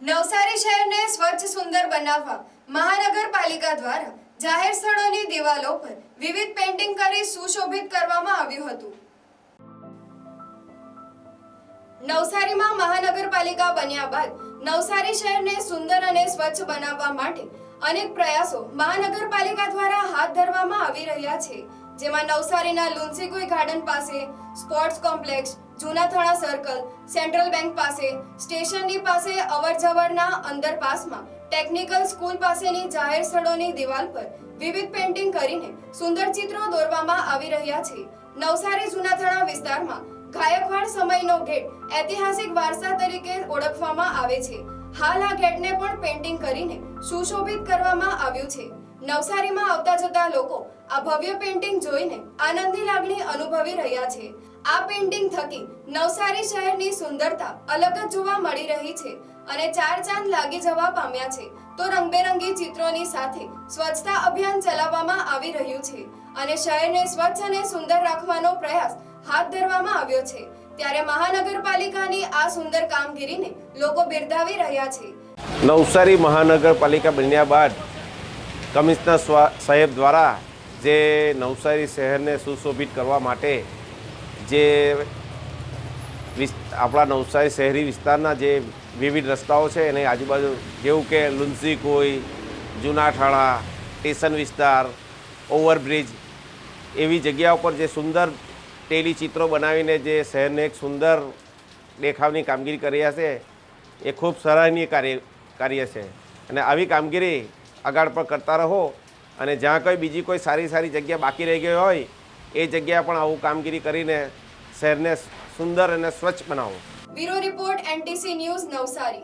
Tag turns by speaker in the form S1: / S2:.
S1: નવસારી શહેરને સ્વચ્છ સુંદર બનાવવા મહાનગરપાલિકા દ્વારા જાહેર સ્થળોની દિવાલો પર વિવિધ પેઇન્ટિંગ કરી સુશોભિત કરવામાં આવ્યું હતું. નવસારીમાં મહાનગરપાલિકા બન્યા બાદ નવસારી શહેરને સુંદર અને સ્વચ્છ બનાવવા માટે અનેક પ્રયાસો મહાનગરપાલિકા દ્વારા હાથ ધરવામાં આવી રહ્યા છે. જેમાં નવસારીના લુન્સીકુઈ ગાર્ડન પાસે sports complex Juna Thana circle, central bank પાસે, સ્ટેશનની પાસે અવરજવરના અંડરપાસમાં ટેકનિકલ સ્કૂલ પાસેની જાહેર સ્થળોની દિવાલ પર વિવિધ પેઇન્ટિંગ કરીને સુંદર ચિત્રો દોરવામાં આવી રહ્યા છે. નવસારી જૂના થાણા વિસ્તારમાં ગાયકવાડ સમયનો ગેટ ઐતિહાસિક વારસા તરીકે ઓળખવામાં આવે છે. હાલ આ ગેટને પણ પેઇન્ટિંગ કરીને સુશોભિત કરવામાં આવ્યું છે. નવસારીમાં આવતા જતા લોકો આ ભવ્ય પેઇન્ટિંગ જોઈને આનંદની લાગણી અનુભવી રહ્યા છે. આ પેઇન્ટિંગ થકી નવસારી શહેરની સુંદરતા અલગ જ જોવા મળી રહી છે અને ચાર ચાંદ લાગી જવા પામ્યા છે. તો રંગબેરંગી ચિત્રોની સાથે સ્વચ્છતા અભિયાન ચલાવવામાં આવી રહ્યું છે અને શહેરને સ્વચ્છ અને સુંદર રાખવાનો પ્રયાસ હાથ ધરવામાં આવ્યો છે. ત્યારે મહાનગરપાલિકાની આ સુંદર કામગીરીને લોકો બિરદાવી રહ્યા છે.
S2: નવસારી મહાનગરપાલિકા બન્યા બાદ કમિશનર સાહેબ દ્વારા જે નવસારી શહેરને સુશોભિત કરવા માટે જે આપણા નવસારી શહેરી વિસ્તારના જે વિવિધ રસ્તાઓ છે, એની આજુબાજુ જેવું કે લુન્સી કોઈ જૂના ઠાણા સ્ટેશન વિસ્તાર, ઓવરબ્રિજ, એવી જગ્યા ઉપર જે સુંદર ટેલી ચિત્રો બનાવીને જે શહેરને એક સુંદર દેખાવની કામગીરી કરી હશે એ ખૂબ સરાહનીય કાર્ય કાર્ય છે. અને આવી કામગીરી આગળ પણ કરતા રહો અને જ્યાં કોઈ બીજી કોઈ સારી સારી જગ્યા બાકી રહી ગઈ હોય એ જગ્યા પણ આવું કામગીરી કરીને શહેરને સુંદર અને સ્વચ્છ બનાવો.
S1: Bureau report NTC news Navsari.